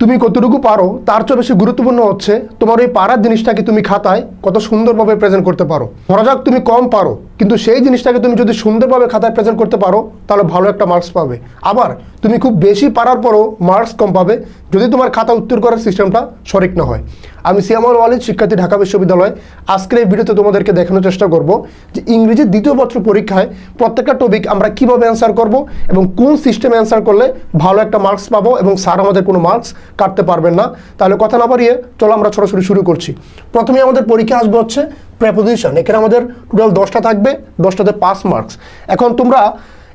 তুমি কতটুকু পারো, তার চেয়ে বেশি গুরুত্বপূর্ণ হচ্ছে তোমার ওই পারার জিনিসটাকে তুমি খাতায় কত সুন্দরভাবে প্রেজেন্ট করতে পারো। ধরা যাক তুমি কম পারো। কিন্তু সেই জিনিসটাকে তুমি যদি সুন্দরভাবে খাতায় প্রেজেন্ট করতে পারো, তাহলে ভালো একটা মার্কস পাবে। আবার তুমি খুব বেশি পারার পরও মার্কস কম পাবে, যদি তোমার খাতা উত্তর করার সিস্টেমটা সঠিক না হয়। আমি সিয়ামল ওয়ালিদ, শিক্ষার্থী, ঢাকা বিশ্ববিদ্যালয়। আজকের এই ভিডিওতে তোমাদেরকে দেখানোর চেষ্টা করব যে ইংরেজির দ্বিতীয় পত্র পরীক্ষায় প্রত্যেকটা টপিক আমরা কীভাবে অ্যান্সার করব এবং কোন সিস্টেমে অ্যান্সার করলে ভালো একটা মার্কস পাবো এবং স্যার আমাদের কোনো মার্কস কাটতে পারবেন না। তাহলে কথা না পারিয়ে চলো আমরা সরাসরি শুরু করছি। প্রথমে আমাদের পরীক্ষা আসবে হচ্ছে প্রেপোজিশন এখানে আমাদের টোটাল দশটা থাকবে, দশটাতে পাঁচ মার্কস এখন তোমরা,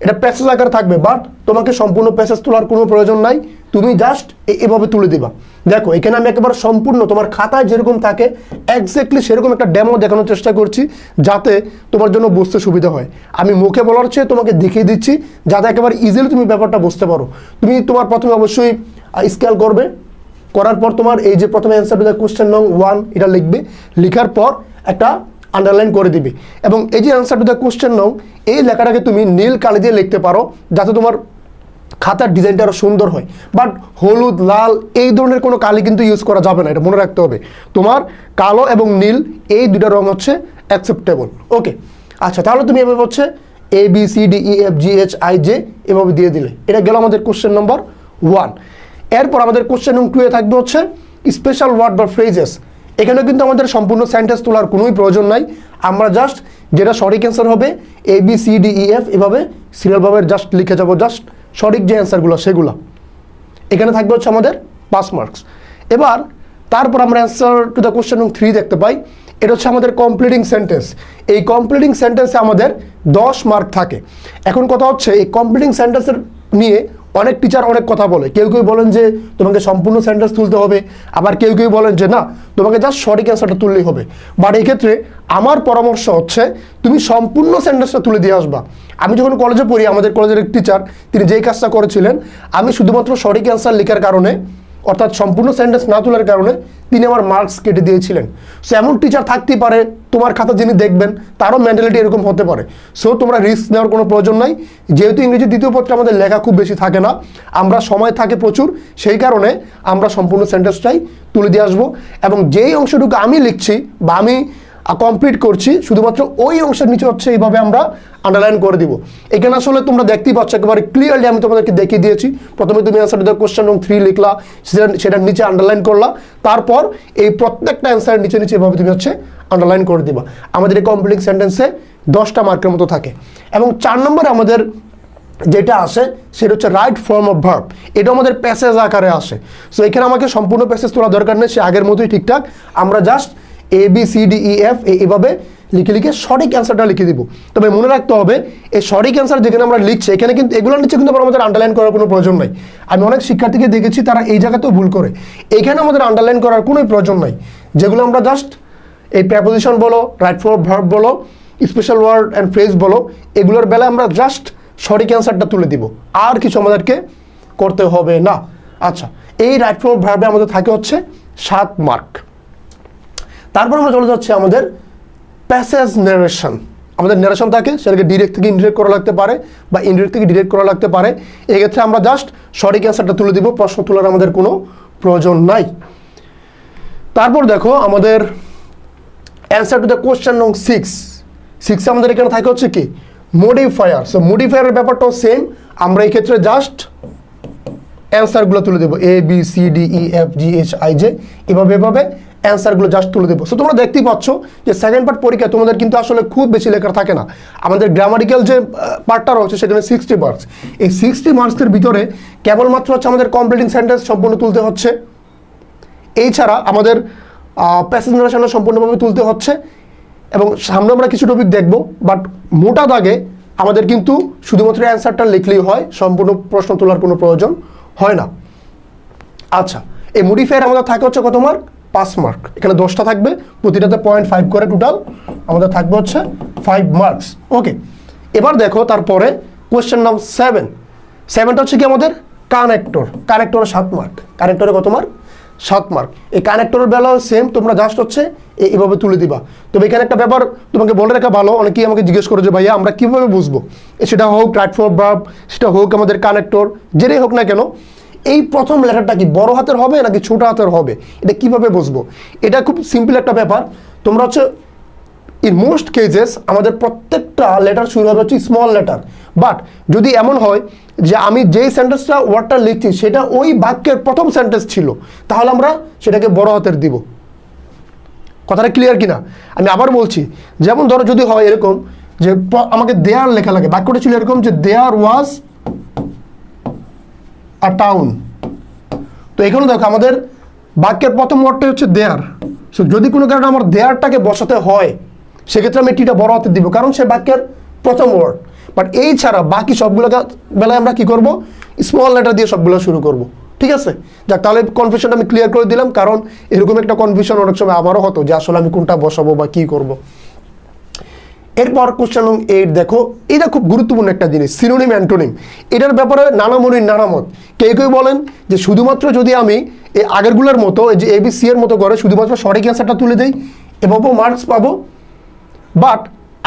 এটা প্যাসেজ আকারে থাকবে বাট তোমাকে সম্পূর্ণ প্যাসেজ তোলার কোনো প্রয়োজন নাই। তুমি জাস্ট এভাবে তুলে দিবা। দেখো, এখানে আমি একেবারে সম্পূর্ণ, তোমার খাতায় যেরকম থাকে এক্স্যাক্টলি সেরকম একটা ডেমো দেখানোর চেষ্টা করছি, যাতে তোমার জন্য বুঝতে সুবিধা হয়। আমি মুখে বলার চেয়ে তোমাকে দেখিয়ে দিচ্ছি, যাতে একেবারে ইজিলি তুমি ব্যাপারটা বুঝতে পারো। তুমি তোমার প্রথমে অবশ্যই স্কেল করবে। করার পর তোমার এই যে প্রথমে অ্যান্সার দ্য কোশ্চেন নং ওয়ান এটা লিখবে। লেখার পর একটা আন্ডারলাইন করে দিবে। এবং এই যে অ্যান্সার টু দ্য কোশ্চেন নং এই লেখাটাকে তুমি নীল কালি দিয়ে লিখতে পারো, যাতে তোমার খাতার ডিজাইনটা আরও সুন্দর হয়। বাট হলুদ, লাল, এই ধরনের কোনো কালি কিন্তু ইউজ করা যাবে না, এটা মনে রাখতে হবে। তোমার কালো এবং নীল, এই দুটা রং হচ্ছে অ্যাকসেপ্টেবল ওকে আচ্ছা তাহলে তুমি এভাবে হচ্ছে A B C D E F G H I J এভাবে দিয়ে দিলে। এটা গেল আমাদের কোশ্চেন নম্বর ওয়ান এরপর আমাদের কোশ্চেন নং টুয়ে থাকবে হচ্ছে স্পেশাল ওয়ার্ড বা ফ্রেজেস এখানে কিন্তু আমাদের সম্পূর্ণ সেন্টেন্স তোলার কোনোই প্রয়োজন নাই। আমরা জাস্ট যেটা সঠিক অ্যান্সার হবে A B C D E F এভাবে সিরিয়ালভাবে জাস্ট লিখে যাব। জাস্ট সঠিক যে অ্যান্সারগুলো সেগুলো। এখানে থাকবে হচ্ছে আমাদের পাস মার্কস এবার তারপর আমরা answer to the question three দেখতে পাই। এটা হচ্ছে আমাদের কমপ্লিটিং সেন্টেন্স এই কমপ্লিটিং সেন্টেন্সে আমাদের দশ মার্ক থাকে। এখন কথা হচ্ছে, এই কমপ্লিটিং সেন্টেন্সের নিয়ে অনেক টিচার অনেক কথা বলে। কেউ কেউ বলেন যে, তোমাকে সম্পূর্ণ সেন্টেন্স তুলতে হবে। আবার কেউ কেউ বলেন যে, না, তোমাকে জাস্ট সঠিক অ্যান্সারটা তুললেই হবে। বাট এই ক্ষেত্রে আমার পরামর্শ হচ্ছে, তুমি সম্পূর্ণ সেন্টেন্সটা তুলে দিয়ে আসবা। আমি যখন কলেজে পড়ি, আমাদের কলেজের এক টিচার তিনি যেই কাজটা করেছিলেন, আমি শুধুমাত্র সঠিক অ্যান্সার লেখার কারণে অর্থাৎ সম্পূর্ণ সেন্টেন্স না তোলার কারণে তিনি আমার মার্কস কেটে দিয়েছিলেন। সো এমন টিচার থাকতেই পারে, তোমার খাতা যিনি দেখবেন, তারও মেন্টালিটি এরকম হতে পারে। সো তোমরা রিস্ক নেওয়ার কোনো প্রয়োজন নাই। যেহেতু ইংরেজি দ্বিতীয় পত্রে আমাদের লেখা খুব বেশি থাকে না, আমরা সময় থাকে প্রচুর, সেই কারণে আমরা সম্পূর্ণ সেন্টেন্সটাই তুলে দিয়ে আসব। এবং যেই অংশটুকু আমি লিখছি বা আমি কমপ্লিট করছি। শুধুমাত্র ওই অংশের নিচে হচ্ছে এইভাবে আমরা আন্ডারলাইন করে দিব। এখানে আসলে তোমরা দেখতেই পাচ্ছ, একেবারে ক্লিয়ারলি আমি তোমাদেরকে দেখিয়ে দিয়েছি। প্রথমে তুমি অ্যান্সার দ্য কোশ্চেন নং থ্রি লিখলা, সেটা সেটার নিচে আন্ডারলাইন করলা। তারপর এই প্রত্যেকটা অ্যান্সারের নিচে নিচে এভাবে তুমি হচ্ছে আন্ডারলাইন করে দিবা। আমাদের এই কমপ্লিট সেন্টেন্সে দশটা মার্কের মতো থাকে। এবং চার নম্বরে আমাদের যেটা আসে সেটা হচ্ছে রাইট ফর্ম অফ ভার্ব এটা আমাদের প্যাসেজ আকারে আসে। সো এখানে আমাকে সম্পূর্ণ প্যাসেজ তোলা দরকার নেই, সে আগের মতোই ঠিকঠাক। আমরা just A B C D E F এভাবে লিখে লিখে সঠিক অ্যান্সারটা লিখে দিব। তবে মনে রাখতে হবে, এই সঠিক অ্যান্সার যেখানে আমরা লিখছি, এখানে কিন্তু এগুলোর নিচে কিন্তু আমাদের আন্ডারলাইন করার কোনো প্রয়োজন নাই। আমি অনেক শিক্ষার্থীকে দেখেছি, তারা এই জায়গাতেও ভুল করে। এখানে আমাদের আন্ডারলাইন করার কোনো প্রয়োজন নাই। যেগুলো আমরা জাস্ট এই প্রেপোজিশন বলো রাইট ফর ভার্ব বলো স্পেশাল ওয়ার্ড অ্যান্ড ফ্রেজ বলো, এগুলোর বেলায় আমরা জাস্ট সঠিক অ্যান্সারটা তুলে দিব। আর কিছু আমাদেরকে করতে হবে না। আচ্ছা এই রাইট ফর ভার্বে আমাদের থাকে হচ্ছে সাত মার্ক তারপর আমরা চলে যাচ্ছি আমাদের প্যাসেজ নারেশন আমাদের নারেশন থাকে, সেটাকে ডিরেক্ট থেকে ইনডিরেক্ট করা লাগতে পারে বা ইনডিরেক্ট থেকে ডিরেক্ট করা লাগতে পারে। এক্ষেত্রে আমরা জাস্ট সঠিক অ্যান্সারটা তুলে দিব, প্রশ্ন তোলার আমাদের কোনো প্রয়োজন নাই। তারপর দেখো আমাদের অ্যান্সার টু দ্য কোশ্চেন নং সিক্স সিক্সে আমাদের এখানে থাকে হচ্ছে কি? মডিফায়ার সো মডিফায়ারের ব্যাপারটাও সেম আমরা এই ক্ষেত্রে জাস্ট অ্যান্সারগুলো তুলে দেবো। A B C D E F G H I J এভাবে এভাবে অ্যান্সারগুলো জাস্ট তুলে দেবো। সো তোমরা দেখতেই পাচ্ছ যে সেকেন্ড পার্ট পরীক্ষা তোমাদের কিন্তু আসলে খুব বেশি লেখার থাকে না। আমাদের গ্রামারিক্যাল যে পার্টটা রয়েছে সেখানে সিক্সটি মার্কস এই সিক্সটি মার্কসের ভিতরে কেবলমাত্র হচ্ছে আমাদের কমপ্লিটিং সেন্টেন্স সম্পূর্ণ তুলতে হচ্ছে। এছাড়া আমাদের প্যাসেজ নারেশনও সম্পূর্ণভাবে তুলতে হচ্ছে। এবং সামনে আমরা কিছু টপিক দেখব বাট মোটা দাগে আমাদের কিন্তু শুধুমাত্র অ্যান্সারটা লিখলেই হয়, সম্পূর্ণ প্রশ্ন তোলার কোনো প্রয়োজন হয় না। আচ্ছা এই মডিফায়ার আমাদের থাকে হচ্ছে কত মার্ক পাঁচ মার্ক এখানে দশটা থাকবে, প্রতিটাতে পয়েন্ট ফাইভ করে টোটাল আমাদের থাকবে হচ্ছে ফাইভ মার্কস ওকে এবার দেখো তারপরে কোয়েশ্চেন নাম সেভেন সেভেনটা হচ্ছে কি আমাদের? কানেক্টর কানেক্টরে সাত মার্ক কানেক্টরে কত মার্ক সাত মার্ক এই কানেক্টরের বেলাও সেম তোমরা জাস্ট হচ্ছে এ- এভাবে তুলে দিবা। তবে এখানে একটা ব্যাপার তোমাকে বলে রাখা ভালো। অনেকেই আমাকে জিজ্ঞেস করে যে, ভাইয়া, আমরা কীভাবে বুঝব? সেটা হোক প্ল্যাটফর্ম ভার্ব সেটা হোক আমাদের কানেক্টর যেটাই হোক না কেন এই প্রথম লেটারটা কি বড় হাতের হবে নাকি ছোট হাতের হবে? এটা কীভাবে বুঝব? এটা খুব সিম্পল একটা ব্যাপার। তোমরা হচ্ছে ইন মোস্ট কেজেস আমাদের প্রত্যেকটা লেটার শুরু হবে হচ্ছে স্মল লেটার বাট যদি এমন হয় যে আমি যেই সেন্টেন্সটা ওয়ার্ডটা লিখছি, সেটা ওই বাক্যের প্রথম সেন্টেন্স ছিল, তাহলে আমরা সেটাকে বড় হাতের দিব। কথাটা ক্লিয়ার কিনা? আমি আবার বলছি, যেমন ধরো যদি হয় এরকম যে আমাকে দেয়ার লেখা লাগে। বাক্যটা ছিল এরকম যে দেয়ার ওয়াজ আ টাউন তো এখানে দেখো আমাদের বাক্যের প্রথম ওয়ার্ডটা হচ্ছে দেয়ার সো যদি কোনো কারণে আমার দেয়ারটাকে বসাতে হয়, সেক্ষেত্রে আমি টিটা বড় হাতে দিব, কারণ সে বাক্যের প্রথম ওয়ার্ড বাট এই ছাড়া বাকি সবগুলো বেলায় আমরা কি করব? স্মল লেটার দিয়ে সবগুলো শুরু করব। ঠিক আছে? যাক, তাহলে কনফিউশনটা আমি ক্লিয়ার করে দিলাম, কারণ এরকম একটা কনফিউশন অনেক সময় আমারও হতো যে আসলে আমি কোনটা বসাবো বা কি করব। এরপর কোশ্চেন নং এইট দেখো, এটা খুব গুরুত্বপূর্ণ একটা জিনিস সিনোনিম অ্যান্টোনিম এটার ব্যাপারে নানা মনির নানা মত কেউ কেউ বলেন যে শুধুমাত্র যদি আমি এই আগেরগুলোর মতো যে এবিসি এর মতো করে শুধুমাত্র সঠিক অ্যান্সারটা তুলে দেই, এভাবেও মার্কস পাবো। বাট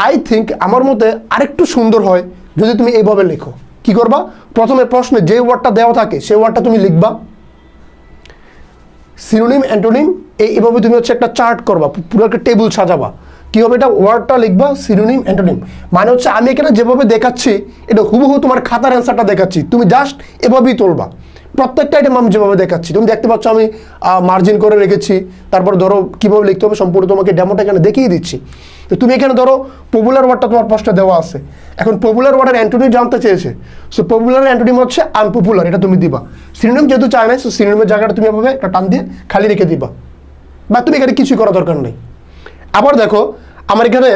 আই থিঙ্ক আমার মতে আরেকটু সুন্দর হয় যদি তুমি এইভাবে লেখো। কি করবা? প্রথমে প্রশ্নে যে ওয়ার্ডটা দেওয়া থাকে, সেই ওয়ার্ডটা তুমি লিখবা। সিনোনিম অ্যান্টোনিম এই এভাবে তুমি হচ্ছে একটা চার্ট করবা পুরো একটা টেবিল সাজাবা। কি হবে এটা ওয়ার্ডটা লিখবা সিনোনিম অ্যান্টোনিম মানে হচ্ছে আমি এখানে যেভাবে দেখাচ্ছি, এটা হুবহু তোমার খাতার অ্যান্সারটা দেখাচ্ছি। তুমি জাস্ট এভাবেই তুলবা। প্রত্যেকটা আইটেম আমি যেভাবে দেখাচ্ছি। তুমি দেখতে পাচ্ছ আমি মার্জিন করে রেখেছি। তারপর ধরো কীভাবে লিখতে হবে, সম্পূর্ণ তোমাকে ডেমোটা এখানে দেখিয়ে দিচ্ছি। তো তুমি এখানে ধরো পপুলার ওয়ার্ডটা তোমার প্রশ্নে দেওয়া আছে। এখন পপুলার ওয়ার্ডের অ্যান্টোনি জানতে চেয়েছে। সো পপুলার অ্যান্টোনিম হচ্ছে আনপপুলার এটা তুমি দিবা। সিনোনিম যেহেতু চায় না সো সিনোনিমের জায়গাটা তুমি এভাবে একটা টান দিয়ে খালি রেখে দিবা। বা তুমি এখানে কিছুই করা দরকার নেই। আবার দেখো, আমার এখানে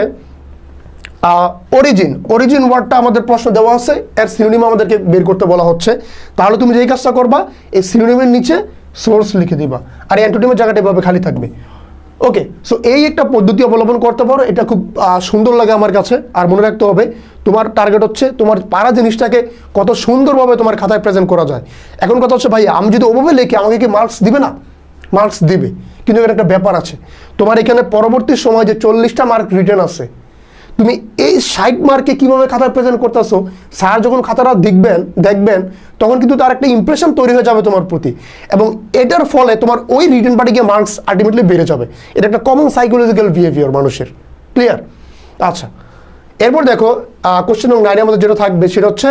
অরিজিন অরিজিন ওয়ার্ডটা আমাদের প্রশ্ন দেওয়া আছে, এর সিনোনিম আমাদেরকে বের করতে বলা হচ্ছে। তাহলে তুমি যেই কাজটা করবা, এই সিনোনিমের নিচে সোর্স লিখে দিবা। আর অ্যান্টোনিমের জায়গাটা এভাবে খালি থাকবে। ওকে সো এই একটা পদ্ধতি অবলম্বন করতে পারো, এটা খুব সুন্দর লাগে আমার কাছে। আর মনে রাখতে হবে, তোমার টার্গেট হচ্ছে, তোমার পারা জিনিসটাকে কত সুন্দরভাবে তোমার খাতায় প্রেজেন্ট করা যায়। এখন কথা হচ্ছে, ভাই, আমি যদি ওভাবে লিখি, আমাকে কি মার্কস দিবে না? মার্কস দিবে। কিন্তু এখানে একটা ব্যাপার আছে। তোমার এখানে পরবর্তী সময় যে চল্লিশটা মার্ক রিটার্ন আছে, তুমি এই ষাট মার্কে কীভাবে খাতায় প্রেজেন্ট করতেছো? স্যার যখন খাতাটা দেখবেন দেখবেন, তখন কিন্তু তার একটা ইমপ্রেশন তৈরি হয়ে যাবে তোমার প্রতি। এবং এটার ফলে তোমার ওই রিটার্ন পার্টি গিয়ে মার্কস আলটিমেটলি বেড়ে যাবে। এটা একটা কমন সাইকোলজিক্যাল বিহেভিয়ার মানুষের। ক্লিয়ার আচ্ছা। এরপর দেখো কোশ্চেন নং নাইনে আমাদের যেটা থাকবে সেটা হচ্ছে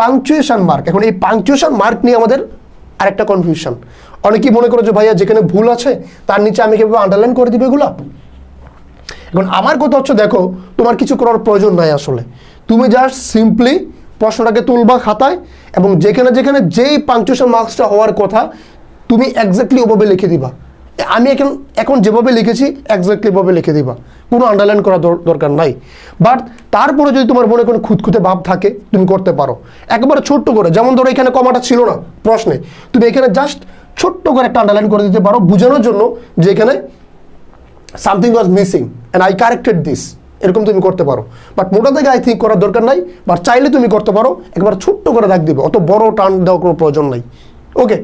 পাংচুয়েশন মার্ক এখন এই পাংচুয়েশন মার্ক নিয়ে আমাদের আরেকটা কনফিউশন অনেকেই মনে করো যে ভাইয়া যেখানে ভুল আছে, তার নিচে আমি কীভাবে আন্ডারলাইন করে দিবে এগুলো? এখন আমার কথা হচ্ছে, দেখো, তোমার কিছু করার প্রয়োজন নাই আসলে। তুমি জাস্ট সিম্পলি প্রশ্নটাকে তুলবা খাতায় এবং যেখানে যেখানে যেই পাংচুয়েশন মার্কসটা হওয়ার কথা, তুমি এক্স্যাক্টলি ওভাবে লিখে দিবা। আমি এখন এখন যেভাবে লিখেছি এক্স্যাক্টলি ভাবে লিখে দিবা। কোনো আন্ডারলাইন করা দর- দরকার নাই। বাট তারপরে যদি তোমার মনে কোনো খুঁতখুঁতে ভাব থাকে, তুমি করতে পারো। একবারে ছোট্ট করে, যেমন ধরো এখানে কমাটা ছিল না, প্রশ্নে। তুমি এখানে জাস্ট ছোট্ট করে একটা আন্ডারলাইন করে দিতে পারো বোঝানোর জন্য যে এখানে something was missing and I corrected this এরকম তুমি করতে পারো। বাট মোটা থেকে আই থিঙ্ক করার দরকার নাই। বাট চাইলে তুমি করতে পারো। একবার ছোট্ট করে রাখ দিবে। অত বড় টান দেওয়ার কোনো প্রয়োজন নাই। ওকে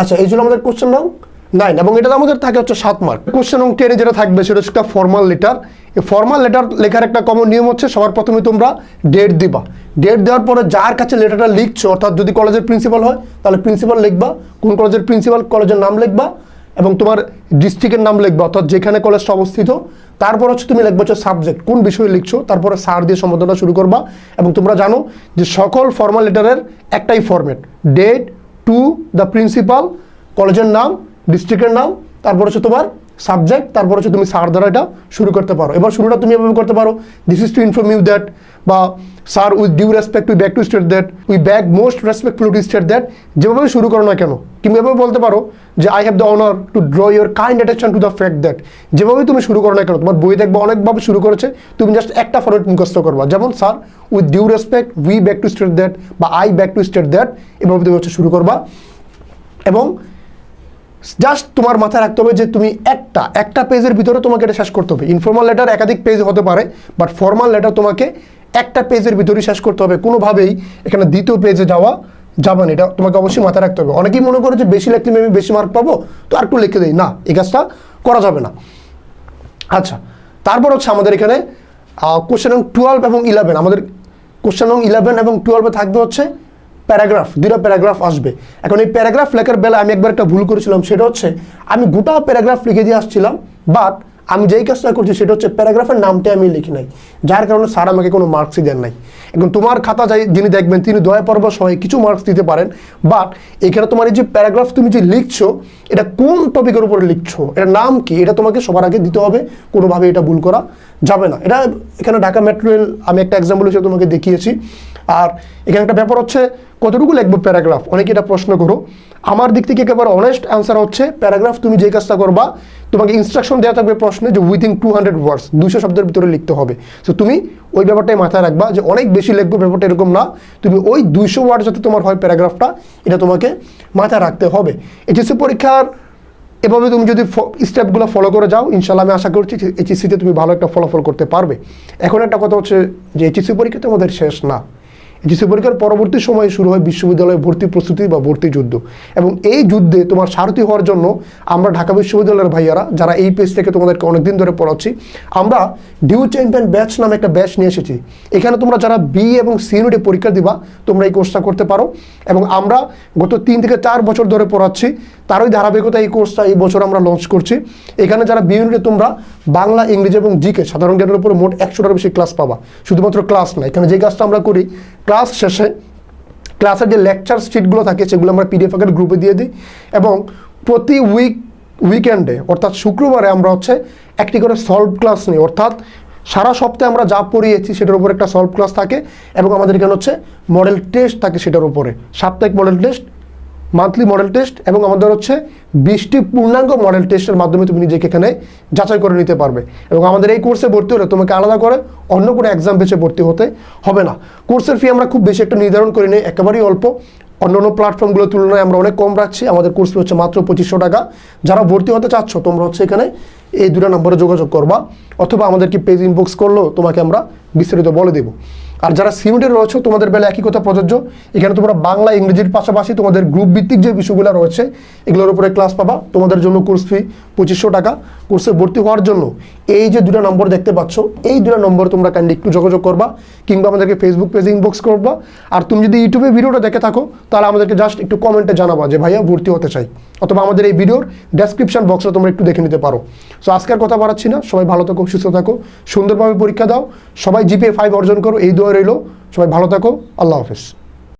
আচ্ছা এই ছিল আমাদের কোশ্চেন নাও নাইন এবং এটা আমাদের থাকে হচ্ছে সাত মার্ক কোশ্চেন নং টেনে যেটা থাকবে সেটা হচ্ছে একটা ফর্মাল লেটার এই ফর্মাল লেটার লেখার একটা কমন নিয়ম হচ্ছে সবার প্রথমে তোমরা ডেট দিবা। ডেট দেওয়ার পরে যার কাছে লেটারটা লিখছো, অর্থাৎ যদি কলেজের প্রিন্সিপাল হয়, তাহলে প্রিন্সিপাল লিখবা। কোন কলেজের প্রিন্সিপাল কলেজের নাম লিখবা। এবং তোমার ডিস্ট্রিক্টের নাম লিখবা, অর্থাৎ যেখানে কলেজটা অবস্থিত। তারপর হচ্ছে তুমি লিখবা হচ্ছে সাবজেক্ট কোন বিষয়ে লিখছো। তারপরে সার দিয়ে সম্বোধনটা শুরু করবা। এবং তোমরা জানো যে সকল ফর্মাল লেটারের একটাই format date to the principal কলেজের নাম ডিস্ট্রিক্টের নাম, তারপর হচ্ছে তোমার সাবজেক্ট তারপর হচ্ছে তুমি স্যার দ্বারা এটা শুরু করতে পারো। এবার শুরুটা তুমি এভাবে করতে পারো। This is to inform you that বা sir with due respect we beg to state that we beg most respectful to state that যেভাবে শুরু করো না কেন কিংবা এভাবে বলতে পারো যে I have the honour to draw your kind attention to the fact that যেভাবে তুমি শুরু করো না কেন, তোমার বই দেখবা, অনেকভাবে শুরু করেছে, তুমি জাস্ট একটা ফরমেট মুখস্থ করবা। যেমন sir with due respect we beg to state that বা I beg to state that এভাবে তুমি হচ্ছে শুরু করবা। এবং জাস্ট তোমার মাথায় রাখতে হবে যে তুমি একটা একটা পেজের ভিতরে তোমাকে এটা শেষ করতে হবে। ইনফর্মাল লেটার একাধিক পেজ হতে পারে বাট ফর্মাল লেটার তোমাকে একটা পেজের ভিতরেই শেষ করতে হবে। কোনোভাবেই এখানে দ্বিতীয় পেজে যাওয়া যাবে না, এটা তোমাকে অবশ্যই মাথায় রাখতে হবে। অনেকেই মনে করে যে বেশি লিখলে আমি বেশি মার্ক পাবো, তো আর একটু লিখে দিই। না, এই কাজটা করা যাবে না। আচ্ছা তারপর হচ্ছে আমাদের এখানে কোশ্চেন টুয়েলভ এবং ইলেভেন আমাদের কোশ্চেন ইলেভেন এবং টুয়েলভে থাকবে হচ্ছে প্যারাগ্রাফ, দুইটা প্যারাগ্রাফ আসবে। এখন এই প্যারাগ্রাফ লেখার বেলা আমি একবার একটা ভুল করেছিলাম, সেটা হচ্ছে আমি গোটা প্যারাগ্রাফ লিখে দিয়ে আসছিলাম বাট আমি যেই কাজটা করছি সেটা হচ্ছে প্যারাগ্রাফের নামটা আমি লিখি নাই, যার কারণে স্যার আমাকে কোনো মার্কসই দেন নাই। এখন তোমার খাতা যাই যিনি দেখবেন, তিনি দয়া পর্ব সহ কিছু মার্কস দিতে পারেন, বাট এখানে তোমার এই যে প্যারাগ্রাফ তুমি যে লিখছো, এটা কোন টপিকের উপরে লিখছো, এটার নাম কি, এটা তোমাকে সবার আগে দিতে হবে, কোনোভাবে এটা ভুল করা যাবে না। এটা এখানে ঢাকা মেট্রো রেল আমি একটা এক্সাম্পল হিসেবে তোমাকে দেখিয়েছি। আর এখানে একটা ব্যাপার হচ্ছে, কতটুকু লিখব প্যারাগ্রাফ? অনেকে এটা প্রশ্ন করো। আমার দিক থেকে একেবারে অনেস্ট অ্যান্সার হচ্ছে, প্যারাগ্রাফ তুমি যে কাজটা করবা তোমাকে ইনস্ট্রাকশন দেওয়া থাকবে প্রশ্নে যে উইদিন টু হান্ড্রেড ওয়ার্ডস দুশো শব্দের ভিতরে লিখতে হবে। তো তুমি ওই ব্যাপারটাই মাথায় রাখবা যে অনেক বেশি লিখব, ব্যাপারটা এরকম না। তুমি ওই দুইশো ওয়ার্ড যাতে তোমার হয় প্যারাগ্রাফটা এটা তোমাকে মাথায় রাখতে হবে। এইচএসসি পরীক্ষার এভাবে তুমি যদি স্টেপগুলো ফলো করে যাও ইনশাল্লাহ আমি আশা করছি এইচএসসিতে তুমি ভালো একটা ফলাফল করতে পারবে। এখন একটা কথা হচ্ছে যে এইচএসসি পরীক্ষা তো আমাদের শেষ না। এইচএসসি পরীক্ষার পরবর্তী সময়ে শুরু হয় বিশ্ববিদ্যালয়ে ভর্তি প্রস্তুতি বা ভর্তি যুদ্ধ। এবং এই যুদ্ধে তোমার সারথি হওয়ার জন্য আমরা ঢাকা বিশ্ববিদ্যালয়ের ভাইয়ারা, যারা এই পেজ থেকে তোমাদেরকে অনেকদিন ধরে পড়াচ্ছি, আমরা ডিউ চ্যাম্পিয়ন ব্যাচ নামে একটা ব্যাচ নিয়ে এসেছি। এখানে তোমরা যারা বি এবং সি ইউনিটে পরীক্ষা দিবা, তোমরা এই কোর্সটা করতে পারো। এবং আমরা গত তিন থেকে চার বছর ধরে পড়াচ্ছি। তারই ধারাবাহিকতা এই কোর্সটা এই বছর আমরা লঞ্চ করছি। এখানে যারা বি তোমরা বাংলা, ইংরেজি এবং জিকে সাধারণ জ্ঞানের উপরে মোট একশোটার বেশি ক্লাস পাবা। শুধুমাত্র ক্লাস না, এখানে যে কাজটা আমরা করি ক্লাস শেষে ক্লাসের যে লেকচার শিটগুলো থাকে, সেগুলো আমরা পিডিএফ আকারে গ্রুপে দিয়ে দিই এবং প্রতি উইক উইকেন্ডে অর্থাৎ শুক্রবারে আমরা হচ্ছে একটি করে সলভ ক্লাস নিই। অর্থাৎ সারা সপ্তাহে আমরা যা পড়িয়েছি, সেটার উপর একটা সলভ ক্লাস থাকে এবং আমাদের এখানে হচ্ছে মডেল টেস্ট থাকে সেটার উপরে। সাপ্তাহিক model test monthly model test এবং আমাদের হচ্ছে বিশটি পূর্ণাঙ্গ মডেল টেস্টের মাধ্যমে তুমি নিজেকে এখানে যাচাই করে নিতে পারবে। এবং আমাদের এই কোর্সে ভর্তি হলে তোমাকে আলাদা করে অন্য কোনো এক্সাম বেছে ভর্তি হতে হবে না। কোর্সের ফি আমরা খুব বেশি একটা নির্ধারণ করি নিই, একেবারেই অল্প। অন্যান্য প্ল্যাটফর্মগুলোর তুলনায় আমরা অনেক কম রাখছি। আমাদের কোর্স হচ্ছে মাত্র পঁচিশশো টাকা। যারা ভর্তি হতে চাচ্ছ, তোমরা হচ্ছে এখানে এই দুটো নম্বরে যোগাযোগ করবা। অথবা আমাদেরকে পেজ ইনবক্স করলেও তোমাকে আমরা বিস্তারিত বলে দেবো। আর যারা সিউনিটে রয়েছে, তোমাদের বেলা একই কথা প্রযোজ্য। এখানে তোমরা বাংলা, ইংরেজির পাশাপাশি তোমাদের গ্রুপ ভিত্তিক যে বিষয়গুলো রয়েছে, এগুলোর উপরে ক্লাস পাবা। তোমাদের জন্য কোর্স ফি পঁচিশশো টাকা। কোর্সে ভর্তি হওয়ার জন্য এই যে দুটা নম্বর দেখতে পাচ্ছ, এই দুটা নম্বর তোমরা কাইন্ডলি একটু যোগাযোগ করবা কিংবা আমাদেরকে ফেসবুক পেজে ইনবক্স করবা। আর তুমি যদি ইউটিউবে ভিডিওটা দেখে থাকো, তাহলে আমাদেরকে জাস্ট একটু কমেন্টে জানাবা যে, ভাইয়া, ভর্তি হতে চাই। অথবা আমাদের এই ভিডিওর ডেসক্রিপশন বক্সে তোমরা একটু দেখে নিতে পারো। সো আজকের কথা বাড়াচ্ছি না। সবাই ভালো থাকো, সুস্থ থাকো, সুন্দরভাবে পরীক্ষা দাও। সবাই জিপিএ ফাইভ অর্জন করো, এই দোয়া রইল। সবাই ভালো থাকো। আল্লাহ হাফেজ।